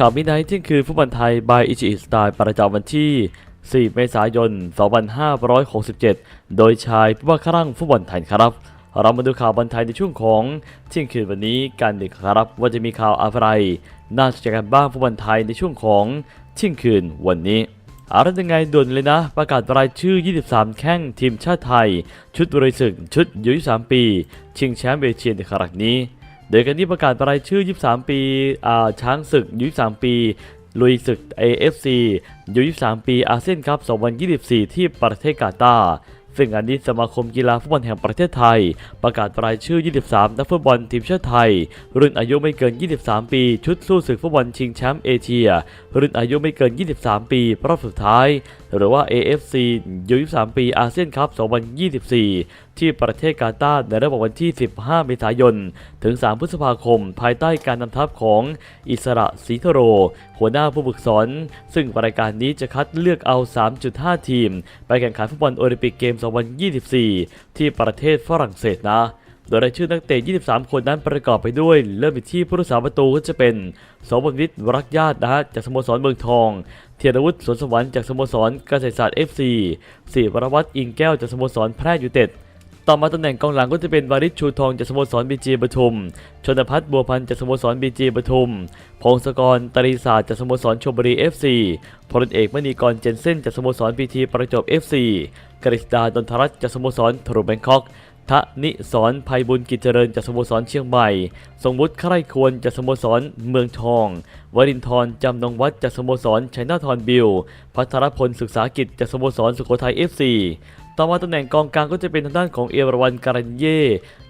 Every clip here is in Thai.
ข่าวมิไนท์ที่คืนฟุตบอลไทยบายอิจิสไตล์ประจำวันที่ 4 เมษายน 2567 โดยชายผู้ว่าครั่งฟุตบอลไทยครับ เรามาดูข่าวบอลไทยในช่วงของเที่ยงคืนวันนี้กันดีครับ ว่าจะมีข่าวอะไร น่าสนใจกันบ้างฟุตบอลไทยในช่วงของเที่ยงคืนวันนี้อาละยังไงด่วนเลยนะ ประกาศรายชื่อ 23 แข้งทีมชาติไทย ชุดบริสึกชุดอายุ23ปี ชิงแชมป์เอเชียในครั้งนี้ โดยการที่ประกาศรายชื่อ 23 ปีช้างศึกยุ23 ปีลุยศึก AFC ยุ23 ปีอาเซียนคัพ2024 ที่ประเทศกาตาร์ซึ่งอันนี้สมาคมกีฬาฟุตบอลแห่งประเทศไทย ประกาศรายชื่อ 23 นักฟุตบอลทีมชาติไทย รุ่นอายุไม่เกิน 23 ปี ชุดสู้ศึกฟุตบอลชิงแชมป์เอเชีย รุ่นอายุไม่เกิน 23 ปีรอบสุดท้ายหรือว่า AFC ยุ23 ปีอาเซียนคัพ 2024 ที่ประเทศกาตาร์ในระหว่างวันที่ 15 เมษายน ถึง 3 พฤษภาคม ภายใต้การนำทัพของอิสระศรีทโร หัวหน้าผู้ฝึกสอน ซึ่งรายการนี้จะคัดเลือกเอา 3.5 ทีม ไปแข่งขันฟุตบอลโอลิมปิกเกม 2024 ที่ประเทศฝรั่งเศสนะ โดยรายชื่อนักเตะ 23 คนนั้นประกอบไปด้วย เริ่มที่ผู้รักษาประตูก็จะเป็นสมบัติรักญาตินะฮะจากสโมสรเมืองทองเทียรวุฒิสวนสวรรค์จากสโมสรเกษตรศาสตร์ FC ศิวรวัตรอิงแก้วจากสโมสรแพร่ยูเต็ดต่อมาตำแหน่งกองหลังก็จะเป็นวาริศชูทองจากสโมสรบีจีปทุม ชนพัฒน์บัวพันธ์จากสโมสรบีจีปทุม พงศกรตรีศาสตร์จากสโมสรชลบุรี FC พลเอกมณีกรเจนเซนจากสโมสรพีทีประจวบ FC กฤษดาดนทรัตน์จากสโมสรทรูแบงคอก ทะนิสรภัยบุญกิจเจริญจากสโมสรเชียงใหม่ทรงวุฒิใคร่ควรจากสโมสรเมืองทอง วรินทร์จำนงวัดจากสโมสรชัยนาทรบิล พัทรพลศึกษากิจจากสโมสรสุโขทัย FC ต่อมาตำแหน่งกองกลางก็จะเป็นทางด้านของเอราวันการันเย่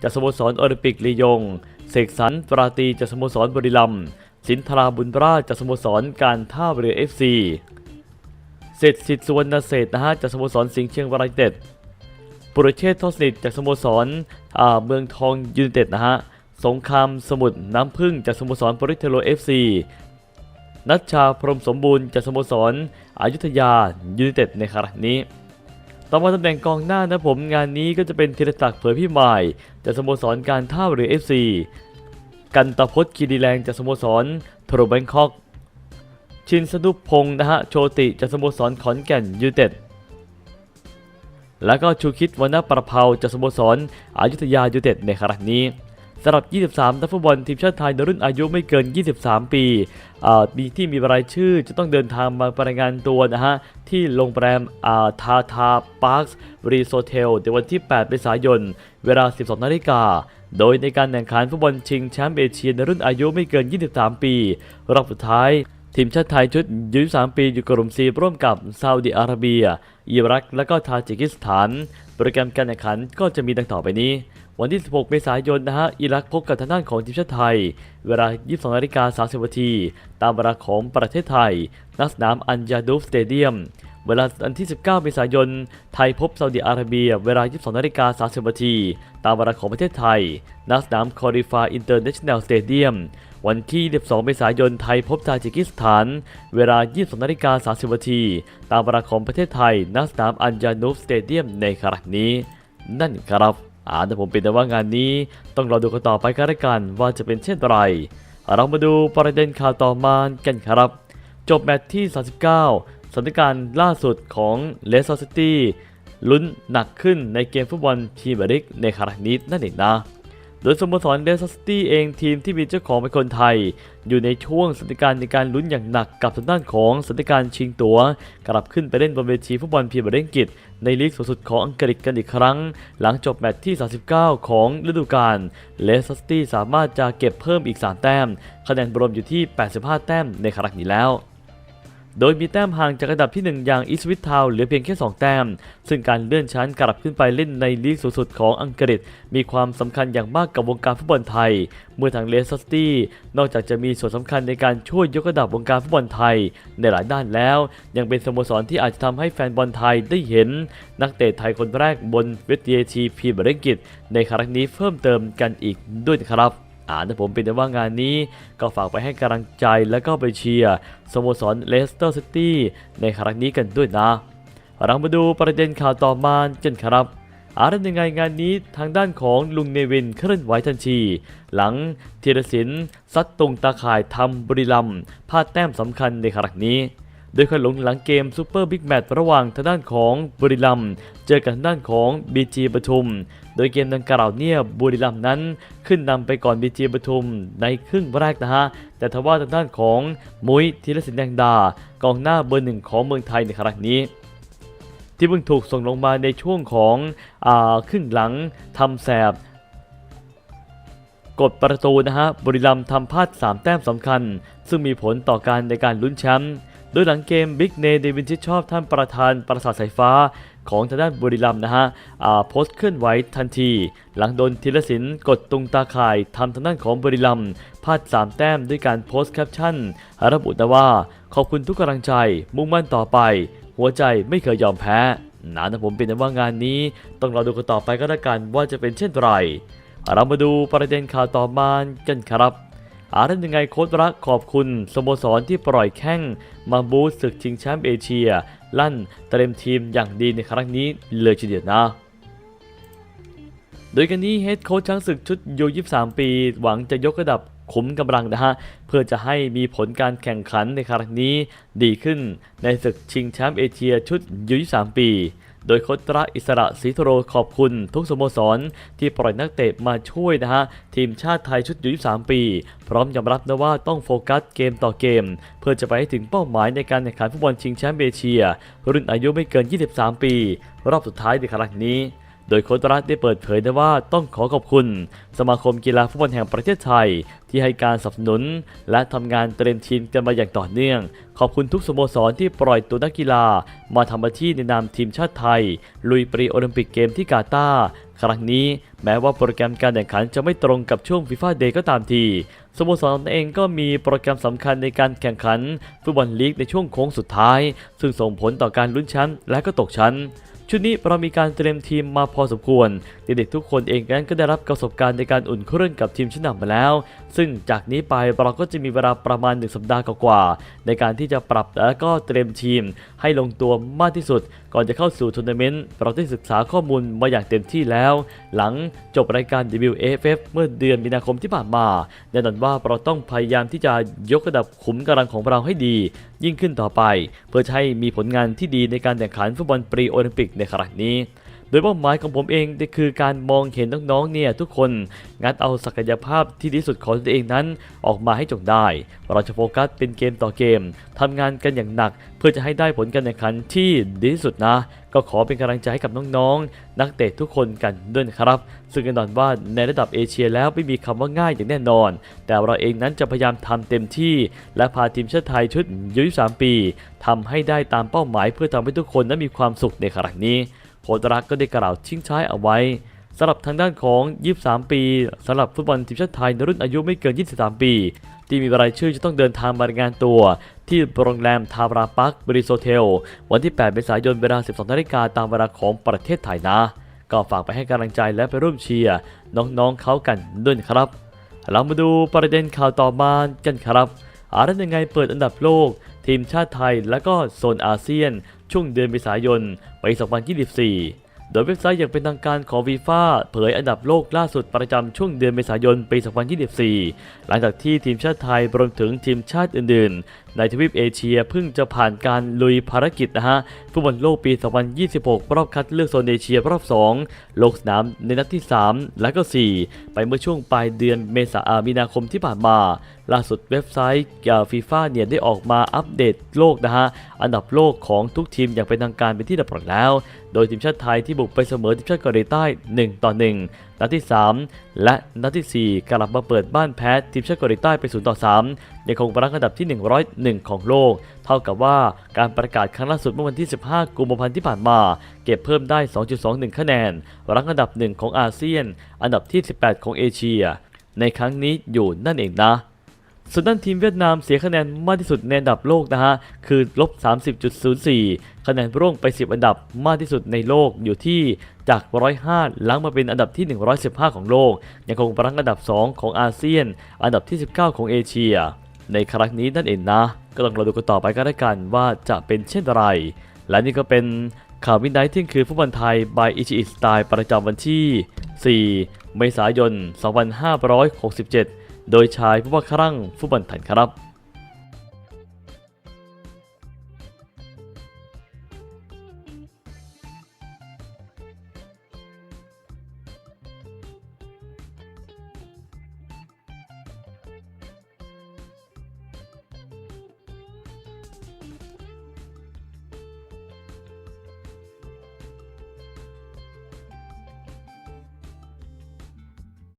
จากสโมสรโอลิมปิกลียง เสกสรรปราตีจากสโมสรบุรีรัมย์ สินทราบุญราชจากสโมสรการท่าเรือ FC เศรษฐสิทธิ์สุวรรณเศษนะฮะจากสโมสรสิงห์เชียงรายเต็ด ปุรเชษฐ์ทอสนิทจากสโมสรอ่าเมืองทองยูไนเต็ดนะฮะ สงครามสมุทรน้ำพึ่งจากสโมสรปริเทโลเอฟซีนัชชาพรมสมบูรณ์จากสโมสรอยุธยายูไนเต็ดในครั้งนี้ ต่อมาตำแหน่งกองหน้านะผมงานนี้ก็จะเป็นธีรศักดิ์เผยพี่หมายจากสโมสรการท่าเรือเอฟซีกันตพจน์คีรีแรงจากสโมสรโทรแบงคอก ชินสนุพงศ์นะฮะโชติจากสโมสรขอนแก่นยูไนเต็ด แล้วก็ชูคิดวรรณประเพาจากสโมสรอยุธยายูเต็ดในครั้งนี้สำหรับ 23 นักฟุตบอลทีมชาติไทยในรุ่นอายุไม่เกิน 23 ปีมีที่มีรายชื่อจะต้องเดินทางมารายงานตัวนะฮะ ที่โรงแรมอ่าทาทาพาร์ครีโซเทลในวันที่ 8 เมษายน เวลา 12 นาฬิกา โดยในการแข่งขันฟุตบอลชิงแชมป์เอเชียในรุ่นอายุไม่เกิน 23 ปี รอบสุดท้าย ทีมชาติไทยชุดอายุ23 ปีอยู่กลุ่ม C ร่วมกับซาอุดิอาระเบีย อิรัก และก็ทาจิกิสถาน โปรแกรมการแข่งขันก็จะมีดังต่อไปนี้ วันที่ 16 เมษายนนะฮะอิรักพบกับทางด้านของทีมชาติไทย เวลา 22นาฬิกา30นาทีตามเวลาของประเทศไทยณสนามอันยาดูฟสเตเดียมเวลาวันที่ 19 เมษายน ไทยพบซาอุดิอาระเบีย เวลา 22นาฬิกา30นาทีตามเวลาของประเทศไทยณสนามคอริฟาอินเตอร์เนชั่นแนลสเตเดียม วันที่22เมษายนไทยพบทาจิกิสถาน เวลา 22นาฬิกา30นาทีตามเวลาของประเทศไทยณสนามอันยานูฟสเตเดียมในครั้งนี้ นั่นครับอ่าแต่ผมเป็นแต่ว่างานนี้ ต้องรอดูกันต่อไปกันละกันว่าจะเป็นเช่นไร เรามาดูประเด็นข่าวต่อมากันครับ จบแมตช์ที่ 39สถานการณ์ล่าสุดของเลสเตอร์ซิตี้ลุ้นหนักขึ้นในเกมฟุตบอลพรีมียร์ลีกในครั้งนี้นั่นเองนะ ดยสโมสรเลสเตอร์ซิตี้เองทีมที่มีเจ้าของเป็นคนไทย อยู่ในช่วงสถานการณ์ในการลุ้นอย่างหนักกับทางด้านของสถานการณ์ชิงตัว กลับขึ้นไปเล่นบนเวทีฟุตบอลพรีเมียร์ลีกอังกฤษในลีกสูงสุดของอังกฤษกันอีกครั้ง หลังจบแมตช์ที่ 39 ของฤดูกาลเลสเตอร์ซิตี้สามารถจะเก็บเพิ่มอีก 3 แต้ม คะแนนรวมอยู่ที่ 85 แต้มในครั้งนี้แล้ว โดยมีแต้มห่างจากอันดับที่ 1 อย่างอีสวิตทาวเหลือเพียงแค่ 2 แต้ม ซึ่งการเลื่อนชั้นกลับขึ้นไปเล่นในลีกสูงสุดของอังกฤษ มีความสำคัญอย่างมากกับวงการฟุตบอลไทย เมื่อทางเลสเตอร์ซิตี้นอกจากจะมีส่วนสำคัญในการช่วยยกระดับวงการฟุตบอลไทย ในหลายด้านแล้ว ยังเป็นสโมสรที่อาจจะทำให้แฟนบอลไทยได้เห็น นักเตะไทยคนแรกบนเวทีทีพรีเมียร์ลีกอังกฤษในครั้งนี้เพิ่มเติมกันอีกด้วยครับ อ่าแต่ผมเป็นแต่ว่างานนี้ก็ฝากไปให้กำลังใจแล้วก็ไปเชียร์สโมสรเลสเตอร์ซิตี้ในครั้งนี้กันด้วยนะเรามาดูประเด็นข่าวต่อมากันครับอาร์ตยังไงงานนี้ทางด้านของลุงเนวินเคลื่อนไหวทันที หลังธีรศิลป์ซัดตรงตาข่ายทำบุรีรัมพลาดแต้มสำคัญในครั้งนี้ โดยควันหลงหลังเกมซูเปอร์บิ๊กแมตช์ระหว่างทางด้านของบุรีรัมย์เจอกับทางด้านของบีจีปทุม โดยเกมดังกล่าวเนี่ยบุรีรัมย์นั้นขึ้นนำไปก่อนบีจีปทุมในครึ่งแรกนะฮะ แต่ทว่าทางด้านของมุ้ยธีรศิลป์แดงดากองหน้าเบอร์หนึ่งของเมืองไทยในครั้งนี้ที่เพิ่งถูกส่งลงมาในช่วงของอครึ่งหลังทำแสบ กดประตูนะฮะบุรีรัมย์ทำพลาด 3 แต้มสำคัญ ซึ่งมีผลต่อการในการลุ้นแชมป์ โดยหลังเกมบิ๊กเนเดวินชิดชอบท่านประธานประสาทสายฟ้าของทางด้านบุรีรัมนะฮะอ่าโพสต์เคลื่อนไหวทันที หลังโดนธีรศิลป์กดตรงตาข่ายทำทางด้านของบุรีรัมพลาด 3 แต้มด้วยการโพสต์แคปชั่น ระบุนะว่า ขอบคุณทุกกำลังใจ มุ่งมั่นต่อไป หัวใจไม่เคยยอมแพ้นะนะผมเป็นว่างานนี้ ต้องรอดูกันต่อไปก็แล้วกันว่าจะเป็นเช่นไรเรามาดูประเด็นข่าวต่อมากันครับ อาร์ตยังไงโค้ดรักขอบคุณสโมสรที่ปล่อยแข้งมาบูสศึกชิงแชมป์เอเชีย ลั่นเตรียมทีมอย่างดีในครั้งนี้เลยทีเดียวนะโดยกันนี้เฮดโค้ชช้างศึกชุดยู23 ปี หวังจะยกระดับขุมกำลังนะฮะ เพื่อจะให้มีผลการแข่งขันในครั้งนี้ดีขึ้นในศึกชิงแชมป์เอเชียชุดยู23 ปี โดยโค้ชระอิสระศรีธโรขอบคุณทุกสโมสร ที่ปล่อยนักเตะมาช่วยนะฮะ ทีมชาติไทยชุดยู23 ปี พร้อมยอมรับนะว่าต้องโฟกัสเกมต่อเกม เพื่อจะไปให้ถึงเป้าหมายในการแข่งขันฟุตบอลชิงแชมป์เอเชีย รุ่นอายุไม่เกิน 23 ปี รอบสุดท้ายในครั้งนี้ โดยโค้ชรัฐได้เปิดเผยนะว่าต้องขอขอบคุณ สมาคมกีฬาฟุตบอลแห่งประเทศไทย ที่ให้การสนับสนุน และทำงานเตรียมทีมกันมาอย่างต่อเนื่อง ขอบคุณทุกสโมสรที่ปล่อยตัวนักกีฬา มาทำหน้าที่ในนามทีมชาติไทย ลุยปรีโอลิมปิกเกมที่กาตาร์ครั้งนี้แม้ว่าโปรแกรมการแข่งขันจะไม่ตรงกับช่วงฟีฟ่าเดย์ก็ตามทีสโมสรเองก็มีโปรแกรมสำคัญในการแข่งขันฟุตบอลลีกในช่วงโค้งสุดท้าย ซึ่งส่งผลต่อการลุ้นแชมป์และก็ตกชั้น ชุดนี้เรามีการเตรียมทีมมาพอสมควร เด็กๆทุกคนเองนั้นก็ได้รับประสบการณ์ในการอุ่นเครื่องกับทีมชั้นนำมาแล้ว ซึ่งจากนี้ไปเราก็จะมีเวลาประมาณ 1 สัปดาห์กว่าๆในการที่จะปรับและก็เตรียมทีมให้ลงตัวมากที่สุด ก่อนจะเข้าสู่ทัวร์นาเมนต์เราได้ศึกษาข้อมูลมาอย่างเต็มที่แล้ว หลังจบรายการ WAFF เมื่อเดือนมีนาคมที่ผ่านมาแน่นอนว่าเราต้องพยายามที่จะยกระดับขุมกำลังของเราให้ดียิ่งขึ้นต่อไป เพื่อให้มีผลงานที่ดีในการแข่งขันฟุตบอลปรีโอลิมปิกในครั้งนี้ โดยเป้าหมายของผมเองก็คือการมองเห็นน้องๆเนี่ยทุกคนงัดเอาศักยภาพที่ดีสุดของตัวเองนั้นออกมาให้จงได้ เราจะโฟกัสเป็นเกมต่อเกมทำงานกันอย่างหนัก เพื่อจะให้ได้ผลการแข่งขันที่ดีที่สุดนะ ก็ขอเป็นกำลังใจให้กับน้องๆ นักเตะทุกคนกันด้วยนะครับ ซึ่งแน่นอนว่าในระดับเอเชียแล้วไม่มีคำว่าง่ายอย่างแน่นอน แต่เราเองนั้นจะพยายามทำเต็มที่ และพาทีมชาติไทยชุดยู23ปีทำให้ได้ตามเป้าหมายเพื่อทำให้ทุกคนนั้นมีความสุขในครั้งนี้ โค้ชรักก็ได้กล่าวทิ้งท้ายเอาไว้สำหรับทางด้านของ 23 ปีสำหรับฟุตบอลทีมชาติไทยในรุ่นอายุไม่เกิน 23 ปี ที่มีรายชื่อจะต้องเดินทางมารายงานตัว ที่โรงแรมทาราปักบริโซเทล วันที่ 8 เมษายนเวลา 12 นาฬิกาตามเวลาของประเทศไทยนะ ก็ฝากไปให้กำลังใจและไปร่วมเชียร์น้องๆเขากันด้วยครับ เรามาดูประเด็นข่าวต่อมากันครับอาร์ตยังไงเปิดอันดับโลก ทีมชาติไทยและก็โซนอาเซียน ช่วงเดือนเมษายนปี2024 โดยเว็บไซต์อย่างเป็นทางการของวีฟ่าเผยอันดับโลกล่าสุดประจำช่วงเดือนเมษายนปี 2024 หลังจากที่ทีมชาติไทยรวมถึงทีมชาติอื่นๆ ในทวีปเอเชียเพิ่งจะผ่านการลุยภารกิจนะฮะฟุตบอลโลกปี 2026 รอบคัดเลือกโซนเอเชียรอบ 2 ลงสนามในนัดที่ 3 และก็ 4 ไปเมื่อช่วงปลายเดือนเมษามีนาคมที่ผ่านมาล่าสุดเว็บไซต์ฟีฟ่าเนี่ยได้ออกมาอัปเดตโลกนะฮะ อันดับโลกของทุกทีมอย่างเป็นทางการเป็นที่เรียบร้อยแล้ว โดยทีมชาติไทยที่บุกไปเสมอทีมชาติเกาหลีใต้ 1 ต่อ 1 นัดที่ 3 และนัดที่ 4 กลับมาเปิดบ้านแพ้ทีมชาติเกาหลีใต้ไป 0 ต่อ 3 ยังคงรั้งอันดับที่ 101 ของโลก เท่ากับว่าการประกาศครั้งล่าสุดเมื่อวันที่ 15 กุมภาพันธ์ที่ผ่านมา เก็บเพิ่มได้ 2.21 คะแนน รั้งอันดับ 1 ของอาเซียน อันดับที่ 18 ของเอเชีย ในครั้งนี้อยู่นั่นเองนะส่วนด้านทีมเวียดนามเสียคะแนนมากที่สุดในอันดับโลกนะฮะ คือลบ 30.04 คะแนนร่วงไป 10 อันดับมากที่สุดในโลกอยู่ที่จาก 105 ล้างมาเป็นอันดับที่ 115 ของโลก ยังคงรั้งอันดับ 2 ของอาเซียน อันดับที่ 19 ของเอเชีย ในครั้งนี้นั่นเองนะ ก็ต้องรอดูกันต่อไปก็แล้วกันว่าจะเป็นเช่นไร และนี่ก็เป็นข่าววินไนท์เที่ยงคืนฟุตบอลไทยบายอิชิอิสไตล์ประจำวันที่ 4 เมษายน 2567 โดยชายผู้ว่าครั่งฟุตบอลไทยครับ